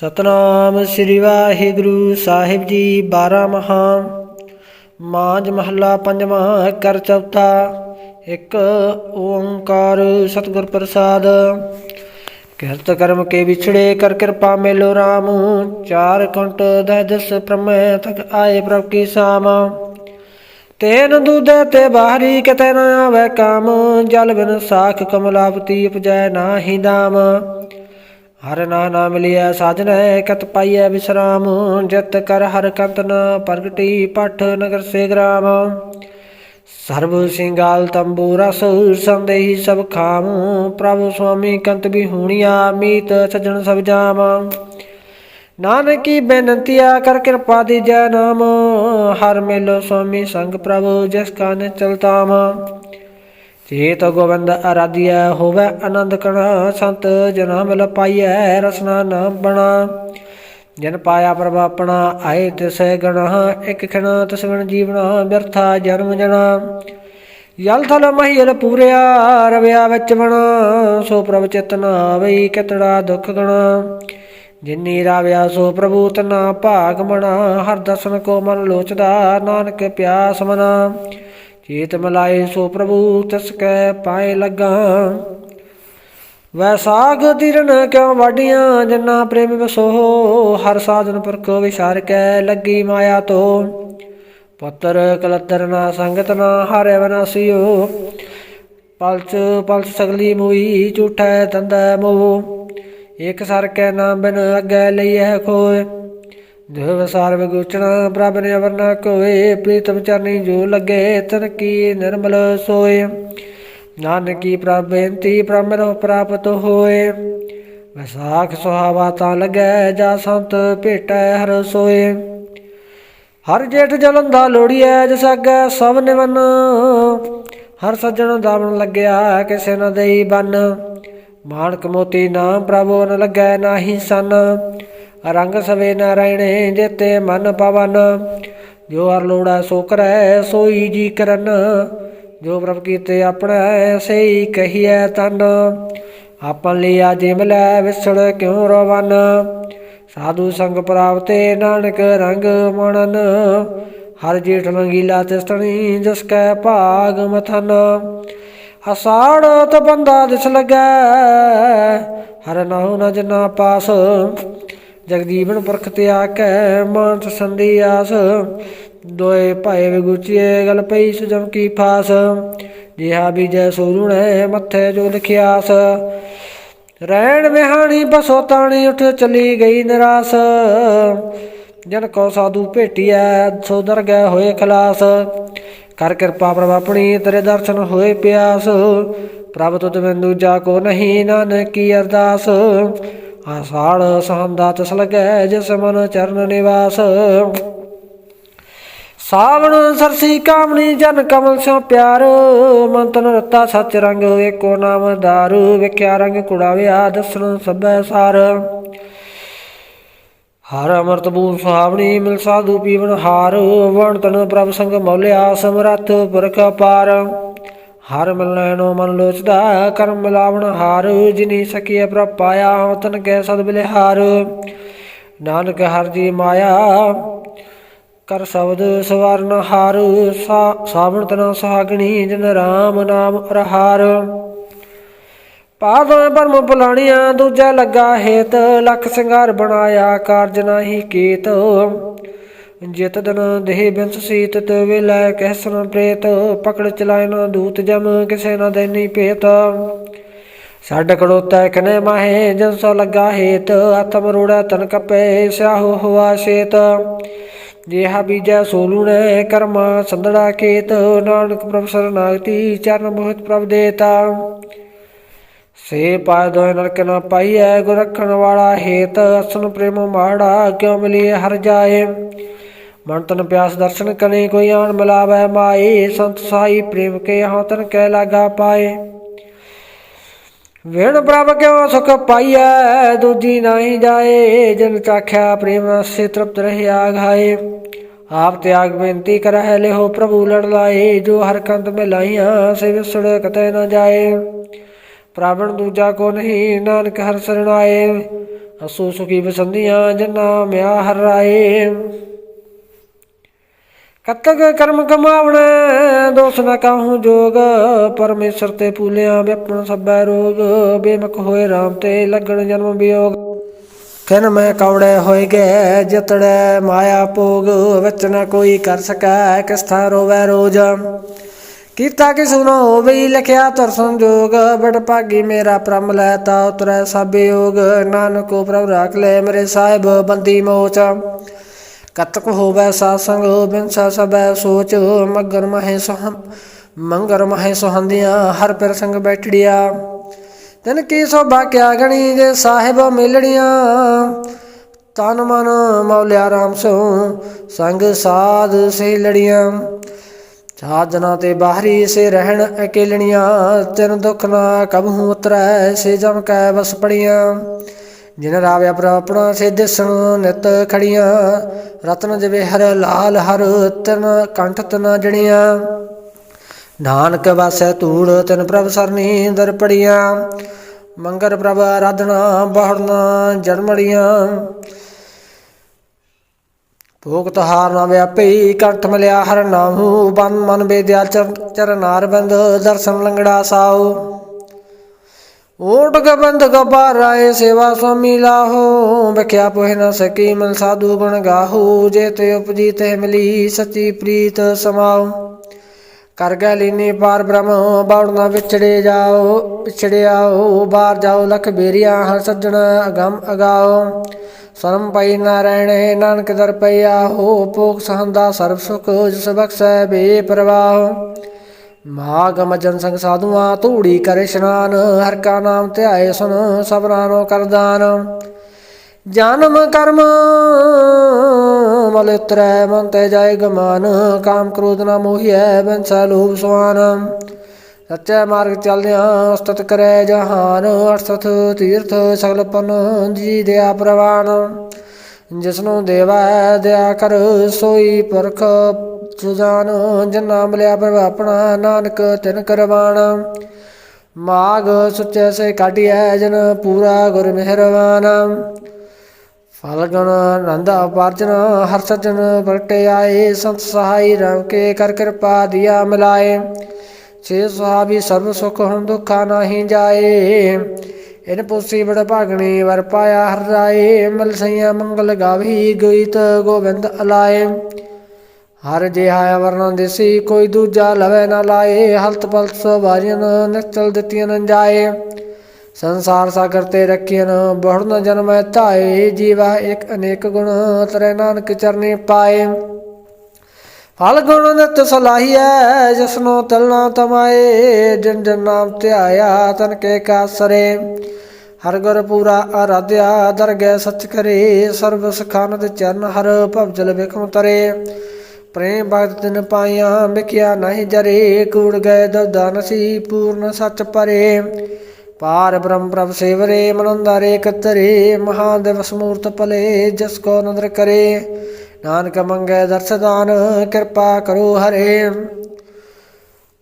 ਸਤਨਾਮ ਸ੍ਰੀ ਵਾਹਿਗੁਰੂ ਸਾਹਿਬ ਜੀ 12 ਮਹਾ ਮਾਝ ਮਹੱਲਾ ਪੰਜਵਾਂ ਕਰ ਚੌਥਾ। ਇੱਕ ਓੰਕਾਰ ਸਤਿਗੁਰ ਪ੍ਰਸਾਦ। ਕਿਰਤ ਕਰਮ ਕੇ ਵਿਛੜੇ ਕਰ ਕਿਰਪਾ ਮੇਲੋ ਰਾਮ। ਚਾਰ ਕੰਟ ਦਹਿ ਦਸ ਪ੍ਰਮੇ ਤਕ ਆਏ ਪ੍ਰਭ ਕੀ ਸਾਮ। ਤੇਨ ਦੁਦੇ ਤੇ ਬਾਹਰੀ ਕਿਤੇ ਨਾ ਆਵੇ ਕਾਮ। ਜਲ ਬਿਨ ਸਾਖ ਕਮਲਾਪਤੀ ਉਪਜੈ ਨਾਹੀ ਦਾਮ ਹਰ ਨਾ ਨਾਮ ਲਿਆ ਸਾਜਨੈ, ਕਤ ਪਾਈਐ ਵਿਸਰਾਮ। ਜਤ ਕਰ ਹਰ ਕੰਤ ਨਾ ਪ੍ਰਗਟੀ ਪਠ ਨਗਰ ਸੇ ਗ੍ਰਾਮ। ਸਰਬ ਸਿੰਗਾਲ ਤੰਬੂ ਰਸ, ਸੰਦੇਹੀ ਸਭ ਖਾਮ। ਪ੍ਰਭ ਸੁਆਮੀ ਕੰਤ ਵੀ ਹੁਣੀਆ ਮੀਤ ਸਜਣ ਸਭ ਜਾਮ। ਨਾਨਕੀ ਬੇਨੰਤੀਆ ਕਰ ਕਿਰਪਾ ਦੀ ਜੈ ਨਾਮ। ਹਰ ਮੇਲੋ ਸੁਆਮੀ ਸੰਗ ਪ੍ਰਭ, ਜਿਸ ਕਾਨ ਚਲਤਾਮ। ਚੇਤ ਗੋਬਿੰਦ ਅਰਾਧਿਆ ਹੋਵੇ ਆਨੰਦ ਕਣਾ ਸੰਤ ਜਨਾ ਮਿਲ ਪਾਈਐ ਰਸਨਾ ਨਾ ਬਣਾ। ਜਨ ਪਾਇਆ ਪ੍ਰਭ ਆਪਣਾ, ਆਏ ਤਿਸੈ ਗਣਾ, ਇਕ ਖਣਾ ਤਿਸ ਜੀਵਣਾ ਜੀਵਨਾ ਜਨਮ ਜਣਾ। ਯਲ ਥਲ ਮਹੀਲ ਪੂਰਿਆ, ਰਵਿਆ ਵਿੱਚ ਬਣਾ ਸੋ ਪ੍ਰਭ ਚਿਤਨਾ ਆਵਈ ਕਿਤੜਾ ਦੁਖ ਗਣਾ। ਜਿਨੀ ਰਾਵਿਆ, ਸੋ ਪ੍ਰਭੂ ਤਨਾ ਭਾਗ ਮਣਾ, ਹਰ ਦਰਸ਼ਨ ਕੋ ਮਨ ਲੋਚਦਾ, ਨਾਨਕ ਪਿਆਸ ਮਨਾ। ਚੇਤ ਮਲਾਏ ਸੋ ਪ੍ਰਭੂ ਤਿਸ ਕੈ ਪਾਏ ਲੱਗਾ। ਵੈਸਾਗ ਦਿਰਨ ਕਿਉ ਵਾਡੀਆਂ ਜਨਾ ਪ੍ਰੇਮ ਵਸੋ ਹਰ ਸਾਧਨ ਪੁਰਖ ਕੋ ਵਿਚਾਰ ਕੈ ਲੱਗੀ ਮਾਇਆ ਤੋ। ਪੁੱਤਰ ਕਲਤਰ ਨਾ ਸੰਗਤ ਨਾ ਹਾਰੇ ਬਨਾਸਿਓ ਪਲਚ ਪਲਚ ਸਗਲੀ ਮੋਈ ਝੂਠੈ ਤੰਦੈ ਮੋਹ ਇਕ ਸਰ ਕੈ ਨਾਮ ਬਿਨ ਅੱਗੇ ਲਈਐ ਖੋਏ। ਦੇਵ ਸਾਰ ਵਿਗੁਚਣਾ ਪ੍ਰਭ ਨੇ ਅਵਰ ਨਾ ਕੋਏ, ਪ੍ਰੀਤਮ ਚਰਨੀ ਜੋ ਲਗੇ, ਤਨ ਕੀ ਨਿਰਮਲ ਸੋਏ। ਨਾਨਕੀ ਪ੍ਰਭ ਬੇਨਤੀ ਪ੍ਰਮਰੋ ਪ੍ਰਾਪਤ ਹੋਏ। ਵਿਸਾਖ ਸੁਹਾਵਾ ਤਾਂ ਲਗੈ, ਜਾ ਸੰਤ ਭੇਟੈ ਹਰ ਸੋਏ। ਹਰ ਜੇਠ ਜਲੰਦਾ ਲੋੜੀਐ, ਜਸ ਅੱਗੇ ਸਭ ਨਿਵਨ। ਹਰ ਸੱਜਣ ਦਾਵਣ ਲੱਗਿਆ, ਕਿਸੇ ਨ ਦੇਈ ਬਨ। ਮਾਣਕ ਮੋਤੀ ਨਾਮ ਪ੍ਰਭੂ ਨ ਲੱਗੈ, ਨਾਹੀ ਸਨ। ਰੰਗ ਸਵੇ ਨਾਰਾਇਣੇ, ਜੇਤੇ ਮਨ ਪਵਨ। ਜੋ ਹਰ ਲੋੜਾ ਸੋ ਕਰੈ, ਸੋਈ ਜੀ ਕਰਨ। ਜੋ ਪ੍ਰਭ ਕੀਤੇ ਆਪਣਾ ਸਈ ਕਹੀਐ ਤਨ। ਆਪਨ ਲਿਆ ਜਿਮ ਲੈ ਵਿਸੜ ਕਿਉ ਰਵਨ? ਸਾਧੂ ਸੰਗ ਪ੍ਰਾਪਤੇ ਨਾਨਕ ਰੰਗ ਮਣਨ। ਹਰ ਜੇਠ ਰੰਗੀਲਾ ਤਿਸਤਣੀ ਜਿਸ ਕੈ ਭਾਗ ਮਥਨ। ਅਸਾੜ ਤ ਬੰਦਾ ਦਿਸ ਲੱਗੈ, ਹਰ ਨਾਉ ਨ ਜਨਾ ਪਾਸ। ਜਗਜੀਵਨ ਪੁਰਖ ਤਿਆ ਕੈ ਮਾਨਸ ਸੰਦੀ ਆਸ। ਦੋਏ ਭਾਏ ਵਿਗੁਚੀਏ ਗਲ ਪਈ, ਸੁਜਮ ਕੀ ਫਾਸ। ਜਿਹਾ ਬੀਜੈ ਸੋਰੁਣੈ ਮੱਥੇ ਜੋ ਲਿਖਿਆਸ। ਰਹਿਣ ਵਿਹਾਣੀ ਬਸੋ ਤਾਣੀ, ਉੱਠ ਚਲੀ ਗਈ ਨਿਰਾਸ। ਜਨ ਕੋ ਸਾਧੂ ਭੇਟਿਐ, ਸੋ ਦਰ ਗਏ ਹੋਏ ਖਲਾਸ। ਕਰ ਕਿਰਪਾ ਪ੍ਰਭ ਆਪਣੀ, ਤੇਰੇ ਦਰਸ਼ਨ ਹੋਏ ਪਿਆਸ। ਪ੍ਰਭ ਤੁਧ ਬਿਨ ਜਾ ਕੋ ਨਹੀਂ, ਨਾਨਕ ਕੀ ਅਰਦਾਸ। ਆਸਾੜ ਸਹੰਦਾ ਤਸ ਲਗੈ ਜਿਸ ਮਨ ਚਰਨ ਨਿਵਾਸ। ਸਾਵਣ ਸਰਸੀ ਕਾਮਣੀ ਜਨ ਕਮਲ ਸਿਓ ਪਿਆਰ। ਮੰਤਨ ਰਤਾ ਸਚ ਰੰਗ ਏਕੋ ਨਾਮ ਦਾਰੂ ਵਿਖਿਆ ਰੰਗ ਕੁੜਾਵਿਆ ਦਸਣ ਸਭੈ ਸਾਰ। ਹਰ ਅਮਰਤ ਬੂਰ ਸੁਹਾਵਣੀ ਮਿਲ ਸਾਧੂ ਪੀਵਨ ਹਾਰ। ਵਣ ਤਨ ਪ੍ਰਭ ਸੰਗ ਮੌਲਿਆ ਸਮਰੱਥ ਪੁਰਖ ਪਾਰ ਹਰ ਮਿਲਨੋ ਮਨ ਲੋਚਦਾ, ਕਰਮ ਮਿਲਾਵਣ ਹਾਰ, ਜਿਨੀ ਸਕੀਏ ਪ੍ਰਭ ਪਾਇਆ ਤਨ ਕੈ ਸਦ ਬਿਲਿਹਾਰ। ਨਾਨਕ ਹਰ ਜੀ ਮਾਇਆ, ਕਰ ਸ਼ਬਦ ਸਵਰਨ ਹਰ ਸਾਵਣ ਤਨ ਸਾਗਣੀ, ਜਨ ਰਾਮ ਨਾਮ ਰਹਾਰ ਪਾਦੋਂ ਪਰਮ ਪੁਲਾਣੀਆਂ ਦੂਜਾ ਲੱਗਾ ਹੇਤ, ਲੱਖ ਸਿੰਗਾਰ ਬਣਾਇਆ ਕਾਰਜ ਨਾਹੀ ਕੀਤ। ਜਿਤ ਦਿਨ ਦੇਹ ਬਿੰਸ ਸੀਤ ਤੇ ਵੇਲੇ ਕਹਿਸਨ ਪ੍ਰੇਤ, ਪਕੜ ਚਲਾਇ ਨਾ ਦੂਤ ਜਮ ਕਿਸੇ ਨਾ ਦੇਨੀ ਪੇਤ ਛੱਡ ਕੜੋਤਾ ਕਨੇ ਮਾਹੇ, ਜਨ ਸੋ ਲੱਗਾ ਹੇਤ ਆਤਮ ਰੋੜਾ ਤਨ ਕਪੇ, ਸਿਆਹੋ ਹਵਾ ਸ਼ੇਤ। ਜਿਹਾ ਬੀਜੈ ਸੋਲੂਣੇ ਕਰਮਾ ਸੰਦੜਾ ਕੇਤ ਨਾਨਕ ਪ੍ਰਭ ਸਰਨਾਗਤੀ, ਚਰਨ ਮੋਹਿਤ ਪ੍ਰਭ ਦੇਤਾ। ਸੇ ਪਾਇ ਦੋਇ ਨਰਕ ਨ ਪਾਈਐ, ਗੁਰ ਰਖਣ ਵਾਲਾ ਹੇਤ, ਅਸਨ ਪ੍ਰੇਮ ਮਾੜਾ, ਕਿਉ ਮਿਲੀਏ ਹਰ ਜਾਏ। ਮਨ ਤਨ ਪਿਆਸ ਦਰਸ਼ਨ ਕਨੇ ਕੋਈ ਆਣ ਮਿਲਾਵੇ ਮਾਏ, ਸੰਤ ਸਾਈ ਪ੍ਰੇਮ ਕੇ ਹਉ ਤਨ ਕੈ ਲਾਗਾ ਪਾਏ। ਵੇਣ ਪ੍ਰਭ ਕਿਉ ਸੁਖ ਪਾਈਐ, ਦੂਜੀ ਨਹੀਂ ਜਾਏ, ਜਨ ਚਾਖਿਆ ਪ੍ਰੇਮ ਸੇ ਤ੍ਰਿਪਤ ਰਹਿਆ ਘਾਏ ਆਪ ਤਿਆਗ ਬੇਨਤੀ ਕਰਹਿ ਲਿਓ ਪ੍ਰਭੂ ਲੜ ਲਾਏ, ਜੋ ਹਰ ਕੰਤ ਮੇ ਲਾਈਆਂ, ਸੇ ਵਿਸੜ ਕਤੈ ਨ ਜਾਏ। ਪ੍ਰਾਵਣ ਦੂਜਾ ਕੋ ਨਹੀਂ, ਨਾਨਕ ਹਰ ਸਰਣਾਏ, ਅਸੂ ਸੁਖੀ ਬਸੰਦੀਆਂ ਜਨਾ ਮਿਆ ਹਰ ਰਾਏ। ਕਤਕ ਕਰਮ ਕਮਾਵਣਾ ਦੋਸ ਨ ਕਾਹੂ ਜੋਗ। ਪਰਮੇਸ਼ਰ ਤੇ ਪੂਲਿਆ ਵਿਪਨ ਸਭੈ ਰੋਗ। ਬੇਮਕ ਹੋਏ RAM ਤੇ ਲੱਗਣ ਜਨਮ ਵਿਯੋਗ ਕਿਨ ਮੈਂ ਕੌੜੇ ਹੋਏ ਗਏ ਜਤੜੈ ਮਾਇਆ ਭੋਗ। ਵਿੱਚ ਨ ਕੋਈ ਕਰ ਸਕੈ ਕਿਸ ਥਾਂ ਰੋਵੈ ਰੋਜ। ਕੀਤਾ ਕਿ ਸੁਨੋ ਹੋਵੇ, ਲਖਿਆ ਤਰ ਸੰਜੋਗ। ਬੜ ਭਾਗੀ ਮੇਰਾ ਪ੍ਰਮ ਲੈ ਤਾ ਉਤਰੈ ਸਭ ਯੋਗ ਨਾਨਕੋ ਪ੍ਰਭ ਰਾਖ ਲੈ ਮੇਰੇ ਸਾਹਿਬ, ਬੰਦੀ ਮੋਚ। ਕਤਕ ਹੋਵੇ ਸਾਸੰਗ ਬਿਨਸਾ ਸਬੈ ਸੋਚ ਮਗਰ ਮਹਿ ਸੋਹੰ, ਮੰਗਰ ਮਹਿ ਸੁਹੰਦੀਆਂ ਹਰ ਪਿਰ ਸੰਗ ਬੈਠੜਿਆ। ਤਨ ਕੀ ਸੋਭਾ ਕਿਆ ਗਣੀ ਜੇ ਸਾਹਿਬ ਮਿਲੜੀਆਂ ਤਨ ਮਨ ਮੌਲਿਆ ਰਾਮ ਸੋ ਸੰਗ ਸਾਧ ਸੇ ਲੜੀਆਂ ਸਾਧਨਾ ਤੇ ਬਾਹਰੀ ਸੇ ਰਹਿਣ ਅਕੇਲਣੀਆਂ, ਤਿਨ ਦੁਖ ਨਾ ਕਬਹੂ ਉਤਰੈ, ਸੇ ਜਮ ਕੈ ਬਸ ਪੜੀਆਂ। ਜਿਨ ਰਾਵਿਆ ਪ੍ਰਾਪਣਾ ਸੇ ਦਿਸਣ ਨਿਤ ਖੜੀਆਂ ਰਤਨ ਜਵੇ ਹਰ ਲਾਲ, ਹਰ ਤਨ ਕੰਠ ਤਨ ਜਣੀਆਂ। ਨਾਨਕ ਵਾਸੈ ਧੂੜ ਤਨ ਪ੍ਰਭ ਸਰਨੀ ਦਰ ਪੜੀਆਂ ਮੰਗਰ ਪ੍ਰਭ ਆਰਾਧਨਾ ਬਹੁੜਨਾ ਜਨਮੜੀਆਂ ਭੋਗ ਤਹਾਰ ਨਾ ਵਿਆਪੀ ਕੰਠ ਮਲਿਆ, ਹਰ ਨਾਮੂ ਬਨ ਮਨ ਬੇਦਿਆ ਚਰਨਾਰ ਬੰਦ ਦਰਸ਼ਨ ਲੰਗੜਾ ਸਾਉ। ਓਟ ਗਬੰਦ ਗਬਾਰਾਏ ਸੇਵਾ ਸੁਆਮੀ ਲਾਹੋ। ਬਖਿਆ ਪੋਹਿ ਨ ਸਕੀ ਮਨ ਸਾਧੂ ਗੁਣ ਗਾਹੂ। ਜੇ ਤੇ ਉਪਜੀ ਤੇ ਮਿਲੀ ਸੱਚੀ ਪ੍ਰੀਤ ਸਮਾਉ ਕਰ ਗੈ ਲੀਨੀ ਪਾਰ ਬ੍ਰਹਮ ਬਾਉੜਨਾ ਵਿਛੜੇ ਜਾਓ ਵਿਛੜਿਆਓ ਬਾਹਰ ਜਾਓ, ਲਖ ਬੇਰੀਆਂ ਹਰ ਸੱਜਣ ਅਗਮ ਅਗਾਓ। ਸਰਮ ਪਈ ਨਾਰਾਇਣ ਨਾਨਕ ਦਰ ਪਈਆ ਹੋ ਪੋਖ ਸਹੰਦਾ ਸਰਬ ਸੁਖ, ਜਿਸ ਬਖਸ਼ੈ ਬੇ ਪ੍ਰਵਾਹ ਮਾਗ ਮਜਨ ਸੰਗ ਸਾਧੂਆਂ, ਧੂੜੀ ਕਰੇ ਇਸ਼ਨਾਨ, ਹਰ ਕਾ ਨਾਮ ਧਿਆਏ ਸੁਨ ਸਭਨਾ ਨੋ ਕਰਦਾਨ ਜਨਮ ਕਰਮ ਮਲ ਉਤਰੈ, ਮਨ ਤੇ ਜਾਏ ਗਮਾਨ, ਕਾਮ ਕ੍ਰੋਧ ਨਾ ਮੋਹੀਐ ਬੰਸਾ ਲੋਭ ਸਵਾਨ ਸੱਚੇ ਮਾਰਗ ਚਲਦਿਆਂ ਉਸਤਤ ਕਰੈ ਜਹਾਨ, ਅਰਸਥ ਤੀਰਥ ਸਗਲ ਪਨ ਜੀ ਦਿਆ ਪ੍ਰਵਾਨ। ਜਿਸਨੂੰ ਦੇਵਾ, ਦਿਆ ਕਰ, ਸੋਈ ਪੁਰਖ ਸੁਜਾਨ ਜਨਾ ਮਿਲਿਆ ਪ੍ਰਭ ਆਪਣਾ, ਨਾਨਕ ਤਿਨ ਕਰਵਾਣਾ। ਮਾਗ ਸੁਚੇ ਸੇ ਕਾਟਿਐ ਜਨ ਪੂਰਾ ਗੁਰ ਮਿਹਰਵਾਨ। ਫਲ ਗਣ ਆਨੰਦ ਉਪਾਰਜਨ, ਹਰ ਸਜਨ ਪ੍ਰਗਟੇ ਆਏ, ਸੰਤ ਸਹਾਈ ਰਾਮ ਕੇ ਕਰ ਕਿਰਪਾ ਦਿਆ ਮਿਲਾਏ। ਛੇ ਸੁਹਾਬੀ ਸਰਬ ਸੁਖ ਹੁਣ ਦੁਖਾ ਨਾਹੀ ਜਾਏ। ਇਨ ਪੁਸੀ ਬੜ ਭਾਗਣੀ ਵਰ ਪਾਇਆ ਹਰ ਰਾਏ। ਮਲ ਸਈਆ ਮੰਗਲ ਗਾਵੀ ਗੀਤ ਗੋਬਿੰਦ ਅਲਾਏ। ਹਰ ਜਿਹਾ ਵਰਨਾਂ ਦੇਸੀ, ਕੋਈ ਦੂਜਾ ਲਵੇ ਨਾ ਲਾਏ। ਹਲਤ ਪਲਤ ਸਵਾਰੀਆਂ ਨਿਚਲ ਦਿੱਤੀਆਂ ਨ ਜਾਏ। ਸੰਸਾਰ ਸਾਗਰ ਤੇ ਰੱਖੀਆਂ ਬਹੁੜ ਜਨਮੈ ਧਾਏ। ਜੀਵਾ ਇੱਕ ਅਨੇਕ ਗੁਣ, ਤਰੇ ਨਾਨਕ ਚਰਨੀ ਪਾਏ। ਫਲ ਗੁਣ ਨਿਤ ਸਲਾਹੀਐ, ਜਿਸਨੂੰ ਤਲਣਾ ਤਮਾਏ। ਜਨ ਜਨ ਨਾਮ ਧਿਆਇਆ, ਤਨ ਕੇ ਕਾਸਰੇ। ਹਰ ਗੁਰ ਪੂਰਾ ਆਰਾਧਿਆ ਦਰਗਹਿ ਸਚ ਕਰੇ। ਸਰਬ ਸਖਾਨਦ ਚਰਨ ਹਰ ਭਵਜਲ ਵਿਖਮ ਤਰੇ। ਪ੍ਰੇਮ ਭਗਤ ਤਿਨ ਪਾਇਆ ਮਿਕਿਆ ਨਹੀਂ ਜਰੇ, ਕੂੜ ਗਏ ਦਵਦਾ ਨਸੀ ਪੂਰਨ ਸੱਚ ਪਰੇ। ਪਾਰ ਬ੍ਰਹਮ ਪ੍ਰਭ ਸੇਵਰੇ ਮਨੰਦਾਰੇ ਕਤਰੇ, ਮਹਾਦੇਵ ਸਮੂਰਤ ਪਲੇ ਜਸ ਕੋ ਨਦਰ ਕਰੇ। ਨਾਨਕ ਮੰਗੇ ਦਰਸਦਾਨ ਕਿਰਪਾ ਕਰੋ ਹਰੇ।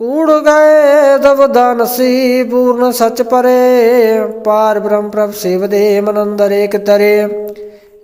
ਕੂੜ ਗਏ ਦਵਦਾ ਨਸੀ ਪੂਰਨ ਸੱਚ ਪਰੇ। ਪਾਰ ਬ੍ਰਹਮ ਪ੍ਰਭ ਸੇਵਦੇ ਮਨੰਦਰ ਏਕ ਤਰੇ